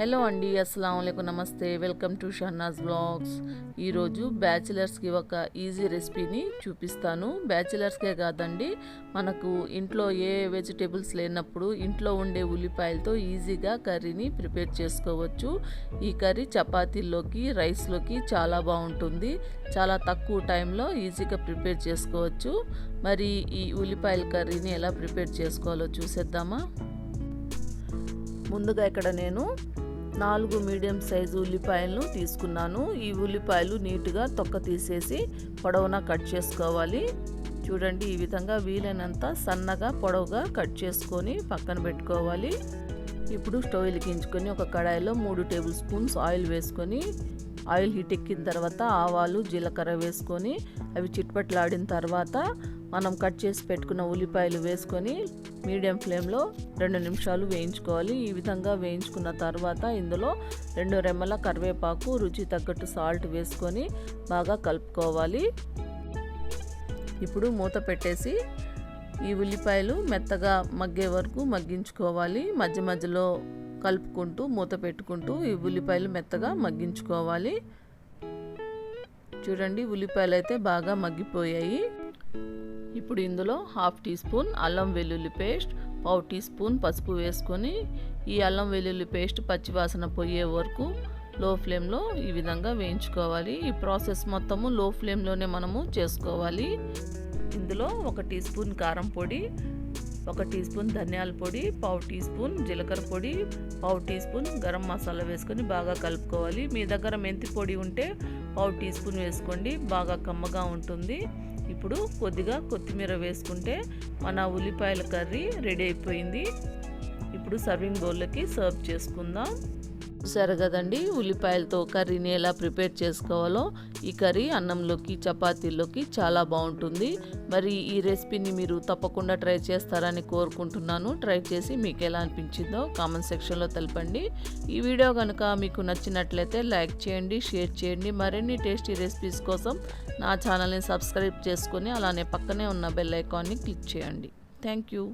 Hello అండి అస్సలం నమస్తే. Welcome to Shahnaz blogs. ఈరోజు బ్యాచిలర్స్కి ఒక ఈజీ రెసిపీని చూపిస్తాను. బ్యాచిలర్స్కే కాదండి మనకు ఇంట్లో ఏ వెజిటేబుల్స్ లేనప్పుడు ఇంట్లో ఉండే ఉల్లిపాయలతో ఈజీగా కర్రీని ప్రిపేర్ చేసుకోవచ్చు. ఈ కర్రీ చపాతీల్లోకి రైస్లోకి చాలా బాగుంటుంది. చాలా తక్కువ టైంలో ఈజీగా ప్రిపేర్ చేసుకోవచ్చు. మరి ఈ ఉల్లిపాయల కర్రీని ఎలా ప్రిపేర్ చేసుకోవాలో చూసేద్దామా? ముందుగా ఇక్కడ నేను నాలుగు మీడియం సైజు ఉల్లిపాయలను తీసుకున్నాను. ఈ ఉల్లిపాయలు నీట్గా తొక్క తీసేసి పొడవున కట్ చేసుకోవాలి. చూడండి ఈ విధంగా వీలైనంత సన్నగా పొడవుగా కట్ చేసుకొని పక్కన పెట్టుకోవాలి. ఇప్పుడు స్టవ్ వెలిగించుకొని ఒక కడాయిలో మూడు టేబుల్ స్పూన్స్ ఆయిల్ వేసుకొని ఆయిల్ హీట్ ఎక్కిన తర్వాత ఆవాలు జీలకర్ర వేసుకొని అవి చిట్పట్లాడిన తర్వాత మనం కట్ చేసి పెట్టుకున్న ఉల్లిపాయలు వేసుకొని మీడియం ఫ్లేమ్లో రెండు నిమిషాలు వేయించుకోవాలి. ఈ విధంగా వేయించుకున్న తర్వాత ఇందులో రెండు రెమ్మల కరివేపాకు రుచి తగ్గట్టు సాల్ట్ వేసుకొని బాగా కలుపుకోవాలి. ఇప్పుడు మూత పెట్టేసి ఈ ఉల్లిపాయలు మెత్తగా మగ్గే వరకు మగ్గించుకోవాలి. మధ్య మధ్యలో కలుపుకుంటూ మూత పెట్టుకుంటూ ఈ ఉల్లిపాయలు మెత్తగా మగ్గించుకోవాలి. చూడండి ఉల్లిపాయలు అయితే బాగా మగ్గిపోయాయి. ఇప్పుడు ఇందులో హాఫ్ టీ స్పూన్ అల్లం వెల్లుల్లి పేస్ట్ పావు టీ స్పూన్ పసుపు వేసుకొని ఈ అల్లం వెల్లుల్లి పేస్ట్ పచ్చివాసన పోయే వరకు లో ఫ్లేమ్లో ఈ విధంగా వేయించుకోవాలి. ఈ ప్రాసెస్ మొత్తము లో ఫ్లేమ్లోనే మనము చేసుకోవాలి. ఇందులో ఒక టీ స్పూన్ కారం పొడి ఒక టీ స్పూన్ ధనియాల పొడి పావు టీ స్పూన్ జీలకర్ర పొడి పావు టీ స్పూన్ గరం మసాలా వేసుకొని బాగా కలుపుకోవాలి. మీ దగ్గర మెంతి పొడి ఉంటే పావు టీ స్పూన్ వేసుకోండి బాగా కమ్మగా ఉంటుంది. ఇప్పుడు కొద్దిగా కొత్తిమీర వేసుకుంటే మన ఉల్లిపాయల కర్రీ రెడీ అయిపోయింది. ఇప్పుడు సర్వింగ్ బౌల్లోకి సర్వ్ చేసుకుందాం. చూసారు కదండి ఉల్లిపాయలతో కర్రీని ఎలా ప్రిపేర్ చేసుకోవాలో ఈ కర్రీ అన్నంలోకి చపాతీల్లోకి చాలా బాగుంటుంది. మరి ఈ రెసిపీని మీరు తప్పకుండా ట్రై చేస్తారని కోరుకుంటున్నాను. ట్రై చేసి మీకు ఎలా అనిపించిందో కామెంట్ సెక్షన్లో తెలపండి. ఈ వీడియో కనుక మీకు నచ్చినట్లయితే లైక్ చేయండి షేర్ చేయండి. మరిన్ని టేస్టీ రెసిపీస్ కోసం నా ఛానల్ని సబ్స్క్రైబ్ చేసుకొని అలానే పక్కనే ఉన్న బెల్ ఐకాన్ని క్లిక్ చేయండి. Thank you.